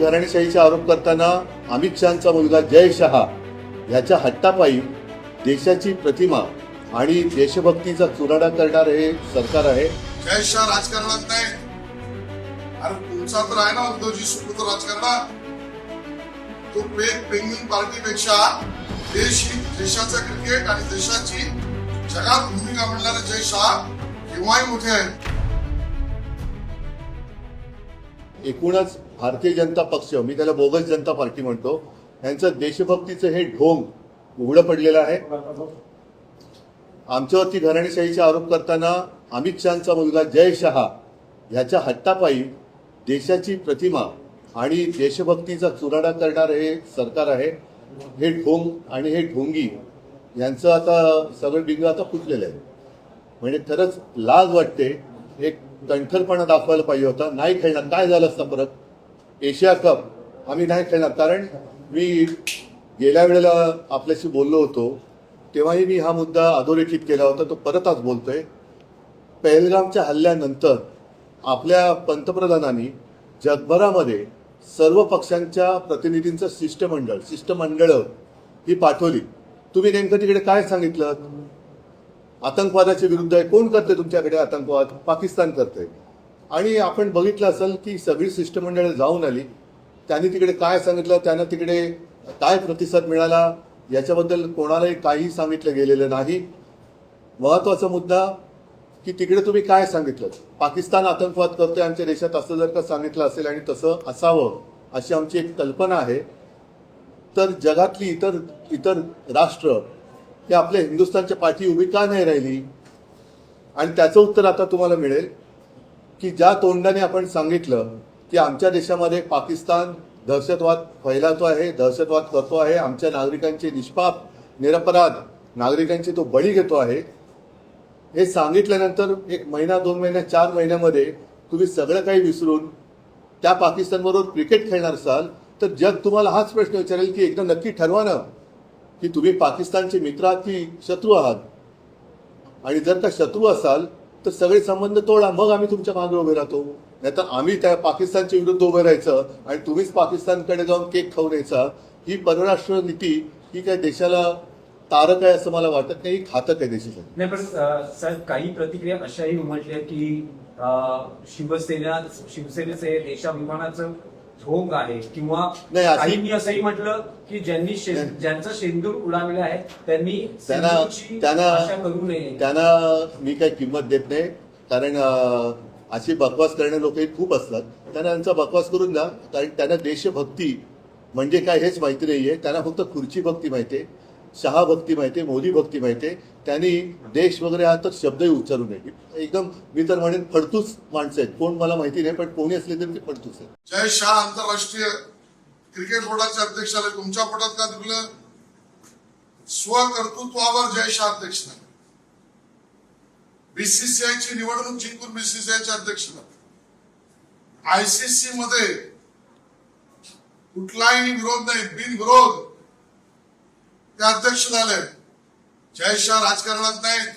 घराणेशाहीचा आरोप करताना अमित शहाचा मुलगा जय शहा याच्या हट्टापायी देशाची प्रतिमा आणि देशभक्तीचा चुराडा करणार हे सरकार आहे. जय शहा राजकारणात नाही. अरे तुमचा तर आहे ना उद्धवजी सुपुत्र राजकारणात. तो पेक पेंगविन पार्टीपेक्षा देश ही देशाचं क्रिकेट आणि देशाची जगात भूमिका म्हणणारे जय शहा केव्हाही मोठे आहेत. एकूणच भारतीय जनता पक्ष मी त्याला बोगस जनता पार्टी म्हणतो यांचं देशभक्तीचं हे ढोंग उघडं पडलेलं आहे. आमच्यावरती घराणेशाहीचा आरोप करताना अमित शहाचा मुलगा जय शहा याच्या हट्टापायी देशाची प्रतिमा आणि देशभक्तीचा चुराडा करणार हे सरकार आहे. हे ढोंग आणि हे ढोंगी यांचं आता सगळं बिंग आता फुटलेलं आहे. म्हणजे खरंच लाज वाटते. एक कणखरपणा दाखवायला पाहिजे होता. नाही खेळणार. काय झालं असतं परत? Asia cup. आम्ही नाही खेळणार. कारण मी गेल्या वेळेला आपल्याशी बोललो होतो. तेव्हाही मी हा मुद्दा अधोरेखित केला होता. तो परत आज बोलतोय. पहलगामच्या हल्ल्यानंतर आपल्या पंतप्रधानांनी जगभरामध्ये सर्व पक्षांच्या प्रतिनिधींचं शिष्टमंडळ शिष्टमंडळं ही पाठवली. तुम्ही नेमकं तिकडे काय सांगितलं? आतंकवादाच्या विरुद्ध आहे. कोण करते तुमच्याकडे आतंकवाद? पाकिस्तान करते आणि आपण बघितलं असेल की सगळी शिष्टमंडळ जाऊन आली. त्यांनी तिकडे काय सांगितलं? त्यांना तिकडे काय प्रतिसाद मिळाला? याच्याबद्दल कोणालाही काही सांगितलं गेलेलं नाही. महत्त्वाचा मुद्दा की तिकडे तुम्ही काय सांगितलं? पाकिस्तान आतंकवाद करतोय आमच्या देशात असं जर का सांगितलं असेल आणि तसं असावं अशी आमची एक कल्पना आहे. तर जगातली इतर इतर राष्ट्र हे आपल्या हिंदुस्थानच्या पाठी उभी का नाही राहिली? आणि त्याचं उत्तर आता तुम्हाला मिळेल की ज्या तोंडाने आपण सांगितलं की आमच्या देशामध्ये पाकिस्तान दहशतवाद फैलावतो आहे दहशतवाद करतो आहे आमच्या नागरिकांचे निष्पाप निरपराध नागरिकांचे तो बळी घेतो आहे हे सांगितल्यानंतर एक महिना दोन महिन्या चार महिन्यामध्ये तुम्ही सगळं काही विसरून त्या पाकिस्तानबरोबर क्रिकेट खेळणार असाल तर जग तुम्हाला हाच प्रश्न विचारेल की एकदा नक्की ठरवा ना. की तुम्ही पाकिस्तानचे मित्र आहात की शत्रू आहात? आणि जर का शत्रू असाल तर सगळे संबंध तोडा मग आम्ही तुमच्या मागे उभे राहतो. नाहीतर आम्ही त्या पाकिस्तानच्या विरुद्ध उभं राहायचं आणि तुम्हीच पाकिस्तानकडे जाऊन केक खाऊ द्यायचा ही परराष्ट्र नीती ही काय देशाला तारक आहे असं मला वाटत नाही घातक आहे देशासाठी. नाही पण साहेब काही प्रतिक्रिया अशाही उमटल्या की शिवसेना शिवसेनेचं हे देशाभिमानाचं ढोंग आहे किंवा नाही, अशी- काहींनी असंही म्हटलं की ज्यांनी शे- नाही. ज्यांचं शेंदूर उडालेलं आहे त्यांनी त्यांना त्यांना आशा करू नये. त्यांना मी काही किंमत देत नाही कारण अं, अशी बकवास करणारे लोकही खूप असतात. त्यांना त्यांचा बकवास करून द्या कारण त्यांना देशभक्ती म्हणजे काय हेच माहिती नाहीये. त्यांना फक्त खुर्ची भक्ती माहिती आहे शहा भक्ती माहिती आहे मोदी भक्ती माहिती आहे त्यांनी देश वगैरे हा तर शब्दही उच्चारू नये. एकदम मी तर म्हणेन फडतूस माणसं आहेत. कोण मला माहिती नाही पण कोणी असले तरी ते फडतूस आहेत. जय शाह आंतरराष्ट्रीय क्रिकेट बोर्डाचे अध्यक्ष आले तुमच्या पोटात का दुखलं? स्वकर्तृत्वावर जय शाह अध्यक्ष नाही बीसीसीआय ची निवडणूक जिंकून बीसीसीआय चे अध्यक्ष आयसीसी मध्ये कुठलाही विरोध नाही बिनविरोध ते अध्यक्ष झाले जयशा राजकारणात नाहीत.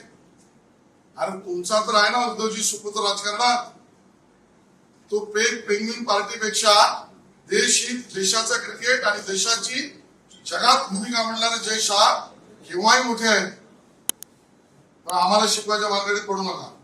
अरे तुमचा तर आहे ना उद्धवजी सुपुत्र राजकारणात. तो पेक पेंगविन पार्टीपेक्षा देश ही देशाचं क्रिकेट आणि देशाची जगात भूमिका म्हणणारे जय शाह केव्हाही मोठे आहेत. पण आम्हाला शिकवायच्या मार्गाने पडू नका.